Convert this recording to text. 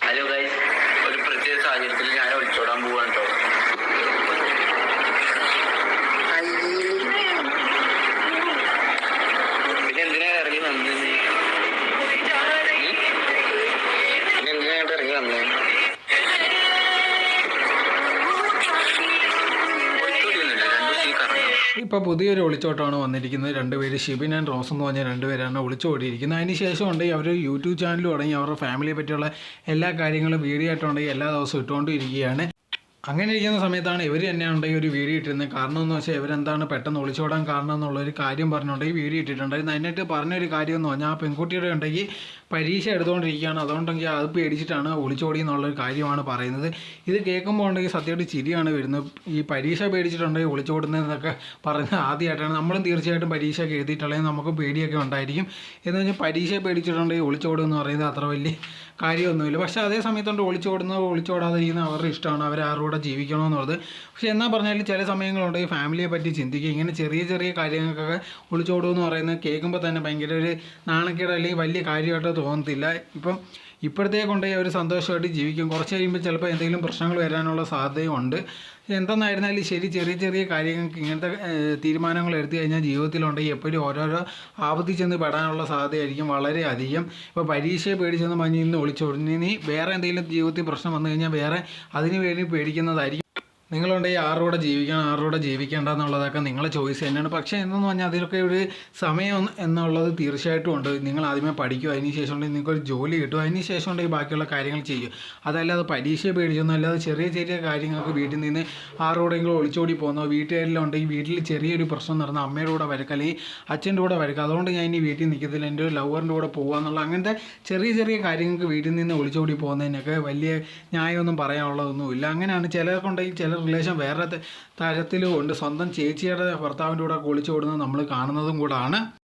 Hello guys ഒരു പ്രത്യേക സാഹചര്യത്തിൽ ഞാൻ ഒളിച്ചോടാൻ പോവാണ് കേട്ടോ പിന്നെ എന്തിനാ ഇറങ്ങി വന്നത് പിന്നെ എന്തിനാ ഇറങ്ങി വന്നത് ഇപ്പോൾ പുതിയൊരു ഒളിച്ചോട്ടമാണ് വന്നിരിക്കുന്നത്. രണ്ടുപേര് ഷിബിൻ ആൻഡ് റോസ് എന്ന് പറഞ്ഞ രണ്ടുപേരാണ് ഒളിച്ചോടിയിരിക്കുന്നത്. അതിന് ശേഷം ഉണ്ട് അവർ യൂട്യൂബ് ചാനൽ തുടങ്ങി. അവരുടെ ഫാമിലിയെ പറ്റിയുള്ള എല്ലാ കാര്യങ്ങളും വീഡിയോ ആയിട്ടുണ്ടെങ്കിൽ എല്ലാ ദിവസവും ഇട്ടുകൊണ്ടിരിക്കുകയാണ്. അങ്ങനെ ഇരിക്കുന്ന സമയത്താണ് ഇവർ തന്നെ ഉണ്ടെങ്കിൽ ഒരു വീഡിയോ ഇട്ടിരുന്നത്. കാരണം എന്ന് വെച്ചാൽ ഇവരെന്താണ് പെട്ടെന്ന് ഒളിച്ചോടാൻ കാരണം എന്നുള്ളൊരു കാര്യം പറഞ്ഞുകൊണ്ടെങ്കിൽ വീഡിയോ ഇട്ടിട്ടുണ്ടായിരുന്നു. അതിനായിട്ട് പറഞ്ഞൊരു കാര്യം എന്ന് പറഞ്ഞാൽ ആ പെൺകുട്ടിയുടെ ഉണ്ടെങ്കിൽ പരീക്ഷ എടുത്തുകൊണ്ടിരിക്കുകയാണ്. അതുകൊണ്ടെങ്കിൽ അത് പേടിച്ചിട്ടാണ് ഒളിച്ചോടി എന്നുള്ളൊരു കാര്യമാണ് പറയുന്നത്. ഇത് കേൾക്കുമ്പോൾ ഉണ്ടെങ്കിൽ സത്യമായിട്ട് ചിരിയാണ് വരുന്നത്. ഈ പരീക്ഷ പേടിച്ചിട്ടുണ്ടെങ്കിൽ ഒളിച്ചോടുന്നതെന്നൊക്കെ പറയുന്നത് ആദ്യമായിട്ടാണ്. നമ്മളും തീർച്ചയായിട്ടും പരീക്ഷയൊക്കെ എഴുതിയിട്ടുള്ളതെങ്കിൽ നമുക്ക് പേടിയൊക്കെ ഉണ്ടായിരിക്കും. എന്ന് വെച്ചാൽ പരീക്ഷ പേടിച്ചിട്ടുണ്ടെങ്കിൽ ഒളിച്ചോടുക എന്ന് പറയുന്നത് അത്ര വലിയ കാര്യമൊന്നുമില്ല. പക്ഷേ അതേ സമയത്തുണ്ട് ഒളിച്ചോടുന്നത് ഒളിച്ചോടാതിരിക്കുന്ന അവരുടെ ഇഷ്ടമാണ്. അവർ ആരുടെ കൂടെ ജീവിക്കണമെന്നുള്ളത് പക്ഷേ എന്നാൽ പറഞ്ഞാൽ ചില സമയങ്ങളുണ്ട് ഈ ഫാമിലിയെ പറ്റി ചിന്തിക്കുക. ഇങ്ങനെ ചെറിയ ചെറിയ കാര്യങ്ങൾക്കൊക്കെ ഒളിച്ചോടുക എന്ന് പറയുന്നത് കേൾക്കുമ്പോൾ തന്നെ ഭയങ്കര ഒരു നാണക്കേട് അല്ലെങ്കിൽ വലിയ കാര്യമായിട്ട് തോന്നത്തില്ല. ഇപ്പം ഇപ്പോഴത്തേക്ക് കൊണ്ട് ഒരു സന്തോഷമായിട്ട് ജീവിക്കും. കുറച്ച് കഴിയുമ്പോൾ ചിലപ്പോൾ എന്തെങ്കിലും പ്രശ്നങ്ങൾ വരാനുള്ള സാധ്യതയുണ്ട്. എന്തെന്നായിരുന്നാലും ശരി ചെറിയ ചെറിയ കാര്യങ്ങൾക്ക് ഇങ്ങനത്തെ തീരുമാനങ്ങൾ എടുത്തു കഴിഞ്ഞാൽ ജീവിതത്തിലുണ്ടെങ്കിൽ എപ്പോഴും ഓരോരോ ആപത്തിൽ ചെന്ന് പെടാനുള്ള സാധ്യതയായിരിക്കും വളരെ അധികം. ഇപ്പോൾ പരീക്ഷയെ പേടിച്ചെന്ന് പറഞ്ഞ് ഇന്ന് ഒളിച്ചോടുന്നു ഇനി വേറെ എന്തെങ്കിലും ജീവിതത്തിൽ പ്രശ്നം വന്നു കഴിഞ്ഞാൽ വേറെ അതിന് വേണ്ടി പേടിക്കുന്നതായിരിക്കും നിങ്ങളുണ്ടെങ്കിൽ ആരുടെ ജീവിക്കണം ആരുടെ ജീവിക്കേണ്ട എന്നുള്ളതൊക്കെ നിങ്ങളെ ചോയ്സ് തന്നെയാണ്. പക്ഷേ എന്തെന്ന് പറഞ്ഞാൽ അതിലൊക്കെ ഒരു സമയം എന്നുള്ളത് തീർച്ചയായിട്ടും ഉണ്ട്. നിങ്ങൾ ആദ്യമേ പഠിക്കുക അതിന് ശേഷം ഉണ്ടെങ്കിൽ നിങ്ങൾക്കൊരു ജോലി കിട്ടും അതിന് ശേഷം ഉണ്ടെങ്കിൽ ബാക്കിയുള്ള കാര്യങ്ങൾ ചെയ്യും. അതല്ലാതെ പരീക്ഷയെ പേടിച്ചൊന്നും അല്ലാതെ ചെറിയ ചെറിയ കാര്യങ്ങൾക്ക് വീട്ടിൽ നിന്ന് ആരോടെങ്കിലും ഒളിച്ചോടി പോകുന്നോ വീട്ടുകാരിലുണ്ടെങ്കിൽ വീട്ടിൽ ചെറിയൊരു പ്രശ്നം നടന്ന അമ്മയുടെ കൂടെ വരക്കുക അല്ലെങ്കിൽ അച്ഛന്റെ കൂടെ വരക്കുക അതുകൊണ്ട് ഞാൻ ഇനി വീട്ടിൽ നിൽക്കത്തില്ല. എന്റെ ഒരു ലവറിന്റെ കൂടെ പോകുക എന്നുള്ള അങ്ങനത്തെ ചെറിയ ചെറിയ കാര്യങ്ങൾക്ക് വീട്ടിൽ നിന്ന് ഒളിച്ചോടി പോകുന്നതിനൊക്കെ വലിയ ന്യായമൊന്നും പറയാനുള്ളതൊന്നുമില്ല. അങ്ങനെയാണ് ചിലർക്കുണ്ടെങ്കിൽ ചില റിലേഷൻ വേറെ തരത്തിലും ഉണ്ട്. സ്വന്തം ചേച്ചിയുടെ ഭർത്താവിന്റെ കൂടെ ഒളിച്ചോടുന്നത് നമ്മൾ കാണുന്നതും കൂടാണ്.